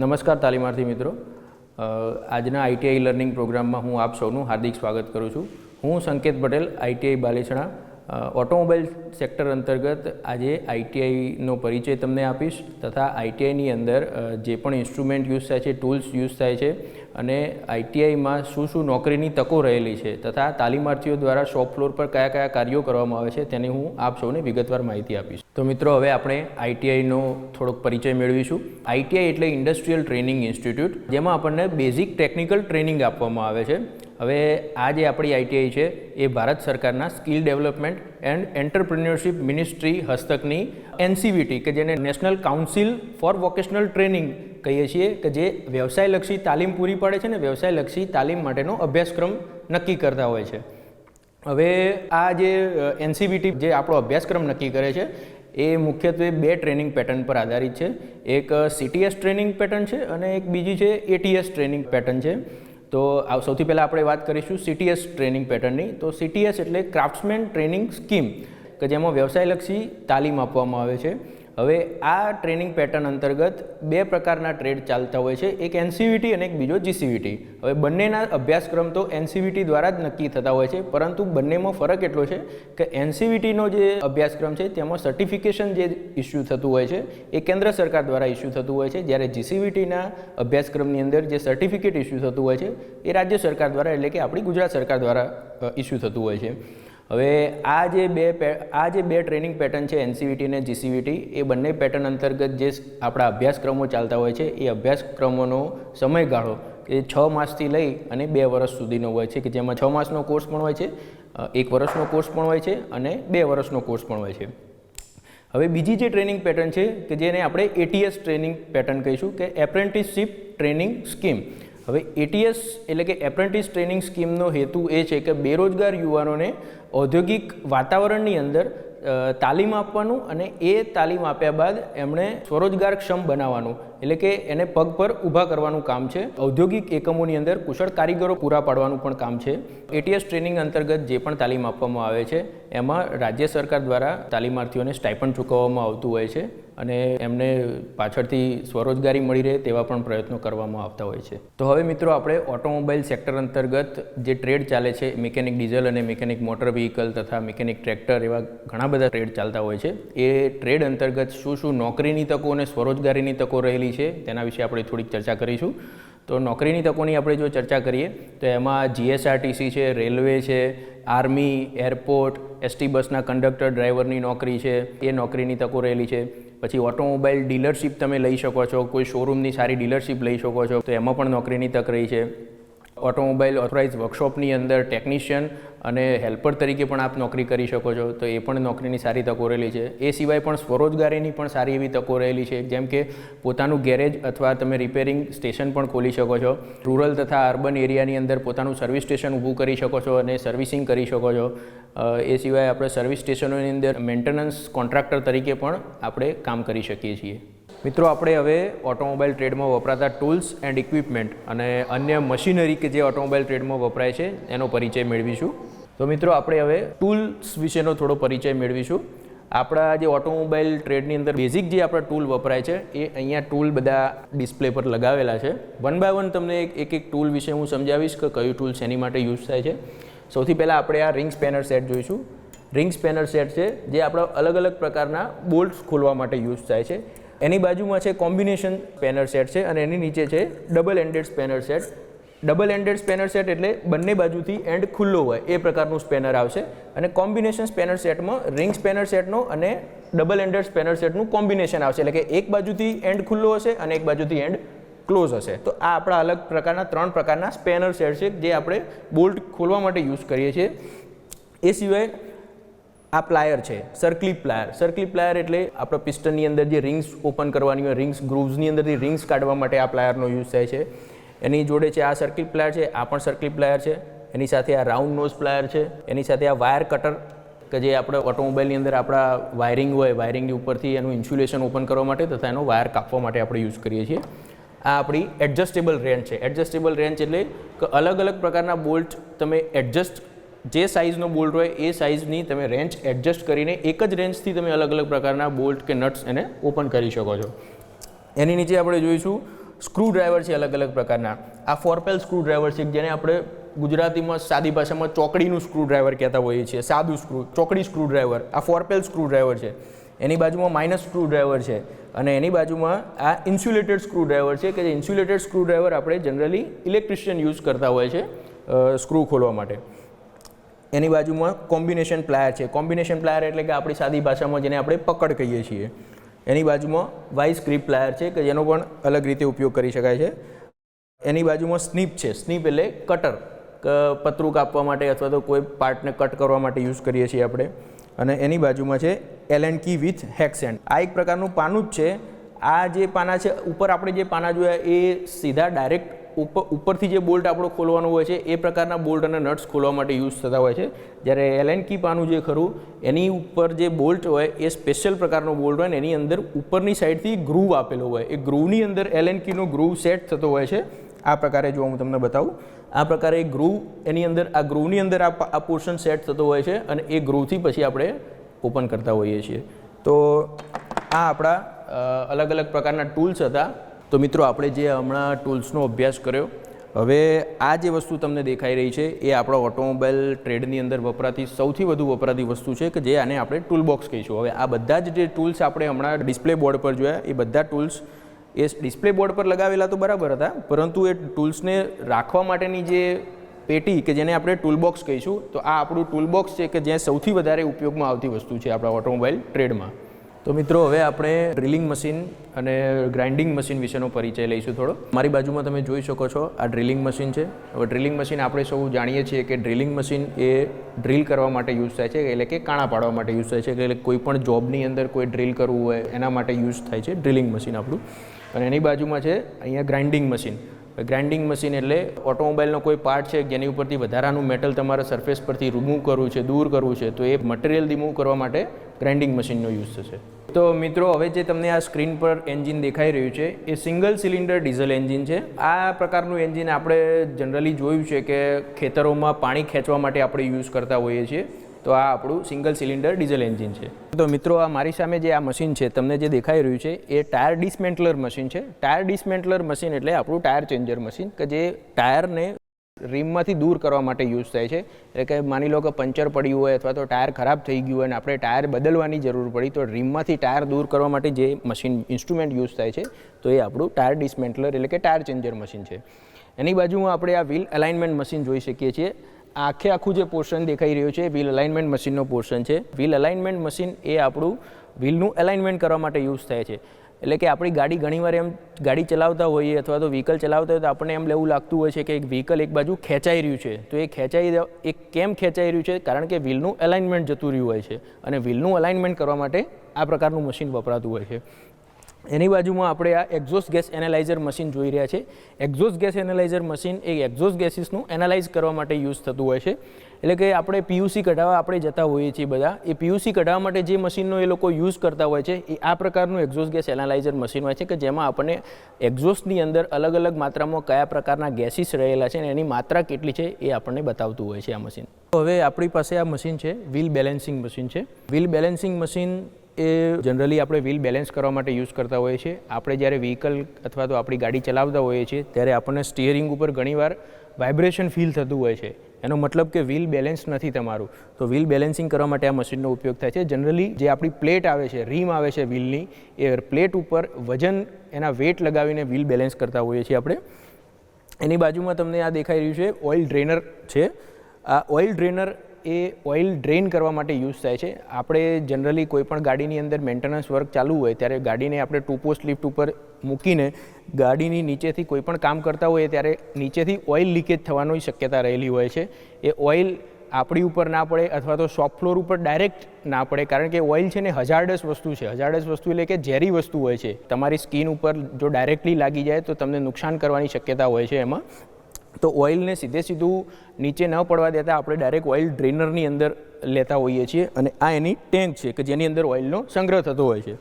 નમસ્કાર તાલીમાર્થી મિત્રો. આજના આઈટીઆઈ લર્નિંગ પ્રોગ્રામમાં હું આપ સૌનું હાર્દિક સ્વાગત કરું છું. હું Sanket Patel ITI Balesana. Automobile sector અંતર્ગત આજે આઈટીઆઈનો પરિચય તમને આપીશ તથા આઈટીઆઈની અંદર જે પણ ઇન્સ્ટ્રુમેન્ટ યુઝ થાય છે, ટૂલ્સ યુઝ થાય છે અને આઈટીઆઈમાં શું શું નોકરીની તકો રહેલી છે તથા તાલીમાર્થીઓ દ્વારા શોપ ફ્લોર પર કયા કયા કાર્યો કરવામાં આવે છે તેની હું આપ સૌને વિગતવાર માહિતી આપીશ. તો મિત્રો, હવે આપણે આઈટીઆઈનો થોડોક પરિચય મેળવીશું. આઈટીઆઈ એટલે ઇન્ડસ્ટ્રીયલ ટ્રેનિંગ ઇન્સ્ટિટ્યૂટ જેમાં આપણને બેઝિક ટેકનિકલ ટ્રેનિંગ આપવામાં આવે છે. હવે આ જે આપણી આઈટીઆઈ છે, એ ભારત સરકારના skill development and entrepreneurship ministry હસ્તકની એનસીવીટી કે જેને national council for vocational training કહીએ છીએ, કે જે વ્યવસાયલક્ષી તાલીમ પૂરી પાડે છે ને વ્યવસાયલક્ષી તાલીમ માટેનો અભ્યાસક્રમ નક્કી કરતા હોય છે. હવે આ જે એનસીબીટી જે આપણો અભ્યાસક્રમ નક્કી કરે છે એ મુખ્યત્વે બે ટ્રેનિંગ પેટર્ન પર આધારિત છે. એક સીટીએસ ટ્રેનિંગ પેટર્ન છે અને એક બીજી છે એટીએસ ટ્રેનિંગ પેટર્ન છે. તો સૌથી પહેલાં આપણે વાત કરીશું સીટીએસ ટ્રેનિંગ પેટર્નની. તો સીટીએસ એટલે ક્રાફ્ટ્સમેન ટ્રેનિંગ સ્કીમ, કે જેમાં વ્યવસાયલક્ષી તાલીમ આપવામાં આવે છે. હવે આ ટ્રેનિંગ પેટર્ન અંતર્ગત બે પ્રકારના ટ્રેડ ચાલતા હોય છે. એક એનસીવીટી અને એક બીજો જીસીવીટી. હવે બંનેના અભ્યાસક્રમ તો એનસીવીટી દ્વારા જ નક્કી થતા હોય છે, પરંતુ બંનેમાં ફરક એટલો છે કે એનસીવીટીનો જે અભ્યાસક્રમ છે, તેમાં સર્ટિફિકેશન જે ઇસ્યુ થતું હોય છે, એ કેન્દ્ર સરકાર દ્વારા ઇસ્યુ થતું હોય છે. જ્યારે જીસીવીટીના અભ્યાસક્રમની અંદર જે સર્ટિફિકેટ ઇસ્યુ થતું હોય છે, એ રાજ્ય સરકાર દ્વારા એટલે કે આપણી ગુજરાત સરકાર દ્વારા ઇસ્યુ થતું હોય છે. હવે આ જે બે આ જે બે ટ્રેનિંગ પેટર્ન છે એનસીવીટી અને જીસીવીટી એ બંને પેટર્ન અંતર્ગત જે આપણા અભ્યાસક્રમો ચાલતા હોય છે, એ અભ્યાસક્રમોનો સમયગાળો એ છ માસથી લઈ અને બે વર્ષ સુધીનો હોય છે, કે જેમાં છ માસનો કોર્સ પણ હોય છે એક વર્ષનો કોર્સ પણ હોય છે અને બે વર્ષનો કોર્સ પણ હોય છે. હવે બીજી જે ટ્રેનિંગ પેટર્ન છે, કે જેને આપણે એટીએસ ટ્રેનિંગ પેટર્ન કહીશું, કે એપ્રેન્ટિસશીપ ટ્રેનિંગ સ્કીમ હવે એટીએસ એટલે કે એપ્રેન્ટિસ ટ્રેનિંગ સ્કીમનો હેતુ એ છે કે બેરોજગાર યુવાનોને ઔદ્યોગિક વાતાવરણની અંદર તાલીમ આપવાનું અને એ તાલીમ આપ્યા બાદ એમણે સ્વરોજગારક્ષમ બનાવવાનું. એટલે કે એને પગ પર ઊભા કરવાનું કામ છે. ઔદ્યોગિક એકમોની અંદર કુશળ કારીગરો પૂરા પાડવાનું પણ કામ છે. એટીએસ ટ્રેનિંગ અંતર્ગત જે પણ તાલીમ આપવામાં આવે છે, એમાં રાજ્ય સરકાર દ્વારા તાલીમાર્થીઓને સ્ટાઇપન્ડ ચૂકવવામાં આવતું હોય છે. અને એમને પાછળથી સ્વરોજગારી મળી રહે તેવા પણ પ્રયત્નો કરવામાં આવતા હોય છે. તો હવે મિત્રો આપણે ઓટોમોબાઈલ સેક્ટર અંતર્ગત જે ટ્રેડ ચાલે છે, મિકેનિક ડીઝલ અને મિકેનિક મોટર વ્હીકલ તથા મિકેનિક ટ્રેક્ટર એવા ઘણા બધા ટ્રેડ ચાલતા હોય છે. એ ટ્રેડ અંતર્ગત શું શું નોકરીની તકો અને સ્વરોજગારીની તકો રહેલી છે, તેના વિશે આપણે થોડીક ચર્ચા કરીશું. તો નોકરીની તકોની આપણે જો ચર્ચા કરીએ, તો એમાં જીએસઆરટીસી છે, રેલવે છે, આર્મી, એરપોર્ટ, એસટી બસના કંડક્ટર ડ્રાઈવરની નોકરી છે, એ નોકરીની તકો રહેલી છે. પછી ઓટોમોબાઈલ ડીલરશીપ તમે લઈ શકો છો, કોઈ શોરૂમની સારી ડીલરશીપ લઈ શકો છો, તો એમાં પણ નોકરીની તક રહી છે. ઓટોમોબાઈલ ઓથોરાઇઝ વર્કશોપની અંદર ટેકનિશિયન અને હેલ્પર તરીકે પણ આપ નોકરી કરી શકો છો. તો એ પણ નોકરીની સારી તકો રહેલી છે. એ સિવાય પણ સ્વરોજગારીની પણ સારી એવી તકો રહેલી છે. જેમ કે પોતાનું ગેરેજ અથવા તમે રિપેરિંગ સ્ટેશન પણ ખોલી શકો છો. રૂરલ તથા અર્બન એરિયાની અંદર પોતાનું સર્વિસ સ્ટેશન ઊભું કરી શકો છો અને સર્વિસિંગ કરી શકો છો. એ સિવાય આપણે સર્વિસ સ્ટેશનોની અંદર મેન્ટેનન્સ કોન્ટ્રાક્ટર તરીકે પણ આપણે કામ કરી શકીએ છીએ. મિત્રો, આપણે હવે ઓટોમોબાઈલ ટ્રેડમાં વપરાતા ટૂલ્સ એન્ડ ઇક્વિપમેન્ટ અને અન્ય મશીનરી કે જે ઓટોમોબાઈલ ટ્રેડમાં વપરાય છે, એનો પરિચય મેળવીશું. તો મિત્રો, આપણે હવે ટૂલ્સ વિશેનો થોડો પરિચય મેળવીશું. આપણા જે ઓટોમોબાઈલ ટ્રેડની અંદર બેઝિક જે આપણા ટૂલ વપરાય છે, એ અહીંયા ટૂલ બધા ડિસ્પ્લે પર લગાવેલા છે. વન બાય વન તમને એક એક ટૂલ વિશે હું સમજાવીશ કે કયું ટૂલ શેની માટે યુઝ થાય છે. સૌથી પહેલાં આપણે આ રિંગ સ્પેનર સેટ જોઈશું. રિંગ સ્પેનર સેટ છે, જે આપણા અલગ અલગ પ્રકારના બોલ્ટ્સ ખોલવા માટે યુઝ થાય છે. એની બાજુમાં છે કોમ્બિનેશન સ્પેનર સેટ છે અને એની નીચે છે double ended spanner set. Double ended spanner set એટલે બંને બાજુથી એન્ડ ખુલ્લો હોય એ પ્રકારનું સ્પેનર આવશે. અને કોમ્બિનેશન સ્પેનર સેટમાં રિંગ સ્પેનર સેટનો અને ડબલ એન્ડેડ સ્પેનર સેટનું કોમ્બિનેશન આવશે. એટલે કે એક બાજુથી એન્ડ ખુલ્લો હશે અને એક બાજુથી એન્ડ ક્લોઝ હશે. તો આ આપણા અલગ પ્રકારના ત્રણ પ્રકારના સ્પેનર સેટ છે જે આપણે બોલ્ટ ખોલવા માટે યુઝ કરીએ છીએ. એ સિવાય આ પ્લાયર છે સર્કલી પ્લાયર સર્કલી પ્લાયર એટલે આપણા પિસ્ટનની અંદર જે રિંગ્સ ઓપન કરવાની હોય રિંગ્સ ગ્રુવ્સની અંદરથી રિંગ્સ કાઢવા માટે આ પ્લાયરનો યુઝ થાય છે. એની જોડે છે આ સર્કલી પ્લાયર છે, આ પણ સર્કલી પ્લાયર છે. એની સાથે આ રાઉન્ડ નોઝ પ્લાયર છે. એની સાથે આ વાયર કટર કે જે આપણે ઓટોમોબાઈલની અંદર આપણા વાયરિંગ હોય વાયરિંગની ઉપરથી એનું ઇન્સ્યુલેશન ઓપન કરવા માટે તથા એનો વાયર કાપવા માટે આપણે યુઝ કરીએ છીએ. આ આપણી એડજસ્ટેબલ રેન્જ છે. એડજસ્ટેબલ રેન્જ એટલે કે અલગ અલગ પ્રકારના બોલ્ટ તમે એડજસ્ટ જે સાઇઝનો બોલ્ટ હોય, એ સાઇઝની તમે રેન્જ એડજસ્ટ કરીને એક જ રેન્જથી તમે અલગ અલગ પ્રકારના બોલ્ટ કે નટ્સ એને ઓપન કરી શકો છો. એની નીચે આપણે જોઈશું સ્ક્રૂડ્રાઈવર છે અલગ અલગ પ્રકારના. આ ફોરપેલ સ્ક્રૂડ્રાઈવર છે, જેને આપણે ગુજરાતીમાં સાદી ભાષામાં ચોકડીનું સ્ક્રૂડ્રાઈવર કહેતા હોઈએ છીએ. સાદું સ્ક્રૂ ચોકડી સ્ક્રૂડ્રાઈવર આ ફોરપેલ સ્ક્રૂડ્રાઈવર છે. એની બાજુમાં માઇનસ સ્ક્રૂડ્રાઈવર છે અને એની બાજુમાં આ ઇન્સ્યુલેટેડ સ્ક્રૂડ્રાઈવર છે કે જે ઇન્સ્યુલેટેડ સ્ક્રૂડ્રાઈવર આપણે જનરલી ઇલેક્ટ્રિશિયન યુઝ કરતા હોય છે સ્ક્રૂ ખોલવા માટે. એની બાજુમાં કોમ્બિનેશન પ્લાયર છે. કોમ્બિનેશન પ્લાયર એટલે કે આપણી સાદી ભાષામાં જેને આપણે પકડ કહીએ છીએ. એની બાજુમાં વાઇસ ગ્રીપ પ્લાયર છે કે જેનો પણ અલગ રીતે ઉપયોગ કરી શકાય છે. એની બાજુમાં સ્નીપ છે. સ્નીપ એટલે કટર પતરું કાપવા માટે અથવા તો કોઈ પાર્ટને કટ કરવા માટે યુઝ કરીએ છીએ આપણે. અને એની બાજુમાં છે Allen key with hex end આ એક પ્રકારનું પાનું જ છે. આ જે પાના છે, ઉપર આપણે જે પાના જોયા એ સીધા ડાયરેક્ટ ઉપર ઉપરથી જે બોલ્ટ આપણો ખોલવાનો હોય છે, એ પ્રકારના બોલ્ટ અને નટ્સ ખોલવા માટે યુઝ થતા હોય છે. જ્યારે એલ એન્ડ કી પાનું જે ખરું, એની ઉપર જે બોલ્ટ હોય, એ સ્પેશિયલ પ્રકારનો બોલ્ટ હોય ને, એની અંદર ઉપરની સાઈડથી ગ્રુવ આપેલો હોય. એ ગ્રુવની અંદર એલેન કીનો ગ્રુવ સેટ થતો હોય છે. આ પ્રકારે જો હું તમને બતાવું, આ પ્રકારે ગ્રુવ એની અંદર, આ ગ્રુવની અંદર આ આ પોર્શન સેટ થતો હોય છે અને એ ગ્રુવથી પછી આપણે ઓપન કરતા હોઈએ છીએ. તો આ આપણા અલગ અલગ પ્રકારના ટૂલ્સ હતા. તો મિત્રો, આપણે જે હમણાં ટૂલ્સનો અભ્યાસ કર્યો, હવે આ જે વસ્તુ તમને દેખાઈ રહી છે, એ આપણા ઓટોમોબાઈલ ટ્રેડની અંદર વપરાતી સૌથી વધુ વપરાતી વસ્તુ છે કે જે આને આપણે ટૂલબોક્સ કહીશું. હવે આ બધા જ જે ટૂલ્સ આપણે હમણાં ડિસ્પ્લે બોર્ડ પર જોયા, એ બધા ટૂલ્સ એ ડિસ્પ્લે બોર્ડ પર લગાવેલા તો બરાબર હતા, પરંતુ એ ટૂલ્સને રાખવા માટેની જે પેટી કે જેને આપણે ટૂલબોક્સ કહીશું, તો આ આપણું ટૂલબોક્સ છે કે જ્યાં સૌથી વધારે ઉપયોગમાં આવતી વસ્તુ છે આપણા ઓટોમોબાઈલ ટ્રેડમાં. તો મિત્રો, હવે આપણે ડ્રિલિંગ મશીન અને ગ્રાઇન્ડિંગ મશીન વિશેનો પરિચય લઈશું થોડો. મારી બાજુમાં તમે જોઈ શકો છો, આ ડ્રિલિંગ મશીન છે. હવે ડ્રિલિંગ મશીન આપણે સૌ જાણીએ છીએ કે ડ્રિલિંગ મશીન એ ડ્રિલ કરવા માટે યુઝ થાય છે, એટલે કે કાણા પાડવા માટે યુઝ થાય છે, એટલે કોઈ પણ જોબની અંદર કોઈ ડ્રિલ કરવું હોય, એના માટે યુઝ થાય છે ડ્રિલિંગ મશીન આપણું. અને એની બાજુમાં છે, અહીંયા ગ્રાઇન્ડિંગ મશીન ગ્રાઇન્ડિંગ મશીન એટલે ઓટોમોબાઈલનો કોઈ પાર્ટ છે જેની ઉપરથી વધારાનું મેટલ તમારે સરફેસ પરથી રિમૂવ કરવું છે, દૂર કરવું છે, તો એ મટીરિયલ રિમૂવ કરવા માટે ગ્રાઇન્ડિંગ મશીનનો યુઝ થશે. તો મિત્રો, હવે જે તમને આ સ્ક્રીન પર એન્જિન દેખાઈ રહ્યું છે, એ સિંગલ સિલિન્ડર ડીઝલ એન્જિન છે. આ પ્રકારનું એન્જિન આપણે જનરલી જોયું છે કે ખેતરોમાં પાણી ખેંચવા માટે આપણે યુઝ કરતા હોઈએ છીએ. તો આ આપણું સિંગલ સિલિન્ડર ડીઝલ એન્જિન છે. તો મિત્રો, આ મારી સામે જે આ મશીન છે, તમને જે દેખાઈ રહ્યું છે, એ ટાયર ડિસમેન્ટલર મશીન છે. ટાયર ડિસમેન્ટલર મશીન એટલે આપણું ટાયર ચેન્જર મશીન, કે જે ટાયરને રીમમાંથી દૂર કરવા માટે યુઝ થાય છે. એટલે કે માની લો કે પંચર પડ્યું હોય અથવા તો ટાયર ખરાબ થઈ ગયું હોય અને આપણે ટાયર બદલવાની જરૂર પડી, તો રીમમાંથી ટાયર દૂર કરવા માટે જે મશીન ઇન્સ્ટ્રુમેન્ટ યુઝ થાય છે, તો એ આપણું ટાયર ડિસમેન્ટલર એટલે કે ટાયર ચેન્જર મશીન છે. એની બાજુમાં આપણે આ વ્હીલ અલાઇનમેન્ટ મશીન જોઈ શકીએ છીએ. આખે આખું જે પોર્શન દેખાઈ રહ્યું છે વ્હીલ અલાઇનમેન્ટ મશીનનો પોર્શન છે. વ્હીલ અલાઇનમેન્ટ મશીન એ આપણું વ્હીલનું અલાઇનમેન્ટ કરવા માટે યુઝ થાય છે. એટલે કે આપણી ગાડી ઘણીવાર એમ ગાડી ચલાવતા હોઈએ અથવા તો વ્હીકલ ચલાવતા હોય તો આપણને એમ લેવું લાગતું હોય છે કે એક વ્હીકલ એક બાજુ ખેંચાઈ રહ્યું છે. તો એ ખેંચાઈ એ કેમ ખેંચાઈ રહ્યું છે? કારણ કે વ્હીલનું અલાઇનમેન્ટ જતું રહ્યું હોય છે. અને વ્હીલનું અલાઇનમેન્ટ કરવા માટે આ પ્રકારનું મશીન વપરાતું હોય છે. એની બાજુમાં આપણે આ એક્ઝોસ્ટ ગેસ એનાલાઇઝર મશીન જોઈ રહ્યા છે. એક્ઝોસ્ટ ગેસ એનાલાઇઝર મશીન એ એક્ઝોસ્ટ ગેસીસનું એનાલાઇઝ કરવા માટે યુઝ થતું હોય છે. એટલે કે આપણે પીયુસી કઢાવવા આપણે જતા હોઈએ છીએ બધા. એ પીયુસી કઢાવવા માટે જે મશીનનો એ લોકો યુઝ કરતા હોય છે, એ આ પ્રકારનું એક્ઝોસ્ટ ગેસ એનાલાઇઝર મશીન હોય છે કે જેમાં આપણને એક્ઝોસ્ટની અંદર અલગ અલગ માત્રામાં કયા પ્રકારના ગેસીસ રહેલા છે અને એની માત્રા કેટલી છે એ આપણને બતાવતું હોય છે આ મશીન. હવે આપણી પાસે આ મશીન છે વ્હીલ બેલેન્સિંગ મશીન છે. વ્હીલ બેલેન્સિંગ મશીન એ જનરલી આપણે વ્હીલ બેલેન્સ કરવા માટે યુઝ કરતા હોઈએ છીએ. આપણે જ્યારે વ્હીકલ અથવા તો આપણી ગાડી ચલાવતા હોઈએ છીએ, ત્યારે આપણને સ્ટિયરિંગ ઉપર ઘણીવાર વાઇબ્રેશન ફીલ થતું હોય છે. એનો મતલબ કે વ્હીલ બેલેન્સ નથી તમારું. તો વ્હીલ બેલેન્સિંગ કરવા માટે આ મશીનનો ઉપયોગ થાય છે. જનરલી જે આપણી પ્લેટ આવે છે રીમ આવે છે વ્હીલની એ પ્લેટ ઉપર વજન એના વેટ લગાવીને વ્હીલ બેલેન્સ કરતા હોઈએ છીએ આપણે. એની બાજુમાં તમને આ દેખાઈ રહ્યું છે ઓઇલ ડ્રેનર છે. આ ઓઇલ ડ્રેનર એ ઓઇલ ડ્રેન કરવા માટે યુઝ થાય છે. આપણે જનરલી કોઈ પણ ગાડીની અંદર મેન્ટેનન્સ વર્ક ચાલુ હોય ત્યારે ગાડીને આપણે ટુ પોસ્ટ લિફ્ટ ઉપર મૂકીને ગાડીની નીચેથી કોઈ પણ કામ કરતા હોઈએ ત્યારે નીચેથી ઓઇલ લીકેજ થવાની શક્યતા રહેલી હોય છે. એ ઓઇલ આપણી ઉપર ના પડે અથવા તો શોપ ફ્લોર ઉપર ડાયરેક્ટ ના પડે, કારણ કે ઓઇલ છે ને હજારડસ વસ્તુ છે. હજારડસ વસ્તુ એટલે કે ઝેરી વસ્તુ હોય છે. તમારી સ્કિન ઉપર જો ડાયરેક્ટલી લાગી જાય તો તમને નુકસાન કરવાની શક્યતા હોય છે એમાં. તો ઓઇલને સીધે સીધું નીચે ન પડવા દેતા આપણે ડાયરેક્ટ ઓઇલ ડ્રેનરની અંદર લેતા હોઈએ છીએ અને આ એની ટેન્ક છે કે જેની અંદર ઓઇલનો સંગ્રહ થતો હોય છે.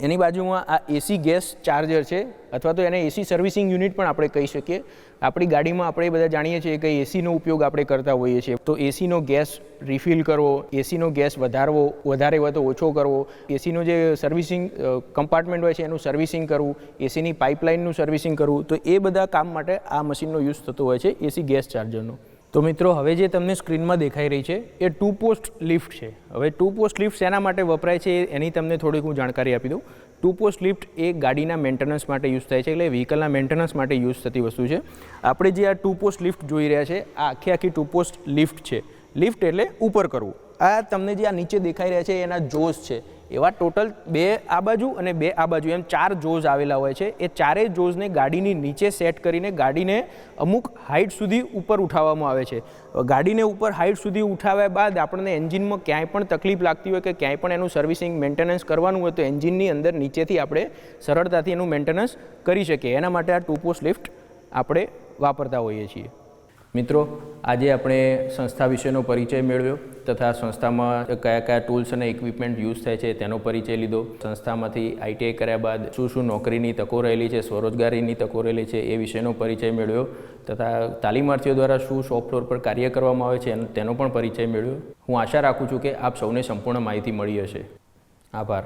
એની બાજુમાં આ એસી ગેસ ચાર્જર છે, અથવા તો એને એસી સર્વિસિંગ યુનિટ પણ આપણે કહી શકીએ. આપણી ગાડીમાં આપણે બધા જાણીએ છીએ કે એસીનો ઉપયોગ આપણે કરતા હોઈએ છીએ. તો એસીનો ગેસ રિફિલ કરવો એસીનો ગેસ વધારવો, વધારે હોય તો ઓછો કરવો. એસીનો જે સર્વિસિંગ કમ્પાર્ટમેન્ટ હોય છે એનું સર્વિસિંગ કરવું એસીની પાઇપલાઇનનું સર્વિસિંગ કરવું. તો એ બધા કામ માટે આ મશીનનો યુઝ થતો હોય છે એસી ગેસ ચાર્જરનો તો મિત્રો, હવે જે તમને સ્ક્રીનમાં દેખાઈ રહી છે, એ ટુ પોસ્ટ લિફ્ટ છે. હવે ટુ પોસ્ટ લિફ્ટ શેના માટે વપરાય છે, એની તમને થોડીક હું જાણકારી આપી દઉં. ટુ પોસ્ટ લિફ્ટ એ ગાડીના મેન્ટેનન્સ માટે યુઝ થાય છે, એટલે વ્હીકલના મેન્ટેનન્સ માટે યુઝ થતી વસ્તુ છે. આપણે જે આ ટુ પોસ્ટ લિફ્ટ જોઈ રહ્યા છે, આ આખી આખી ટુ પોસ્ટ લિફ્ટ છે. લિફ્ટ એટલે ઉપર કરવું. આ તમને જે આ નીચે દેખાઈ રહ્યા છે, એના જોશ છે. એવા ટોટલ બે આ બાજુ અને બે આ બાજુ, એમ ચાર જોઝ આવેલા હોય છે. એ ચારેય જોઝને ગાડીની નીચે સેટ કરીને ગાડીને અમુક હાઇટ સુધી ઉપર ઉઠાવવામાં આવે છે. ગાડીને ઉપર હાઇટ સુધી ઉઠાવ્યા બાદ આપણને એન્જિનમાં ક્યાંય પણ તકલીફ લાગતી હોય કે ક્યાંય પણ એનું સર્વિસિંગ મેન્ટેનન્સ કરવાનું હોય તો એન્જિનની અંદર નીચેથી આપણે સરળતાથી એનું મેન્ટેનન્સ કરી શકીએ. એના માટે આ ટુ લિફ્ટ આપણે વાપરતા હોઈએ છીએ. મિત્રો, આજે આપણે સંસ્થા વિશેનો પરિચય મેળવ્યો તથા સંસ્થામાં કયા કયા ટૂલ્સ અને ઇક્વિપમેન્ટ યુઝ થાય છે તેનો પરિચય લીધો. સંસ્થામાંથી આઈટીઆઈ કર્યા બાદ શું શું નોકરીની તકો રહેલી છે, સ્વરોજગારીની તકો રહેલી છે એ વિશેનો પરિચય મેળવ્યો તથા તાલીમાર્થીઓ દ્વારા શું શોપ ફ્લોર પર કાર્ય કરવામાં આવે છે તેનો પણ પરિચય મેળવ્યો. હું આશા રાખું છું કે આપ સૌને સંપૂર્ણ માહિતી મળી હશે. આભાર.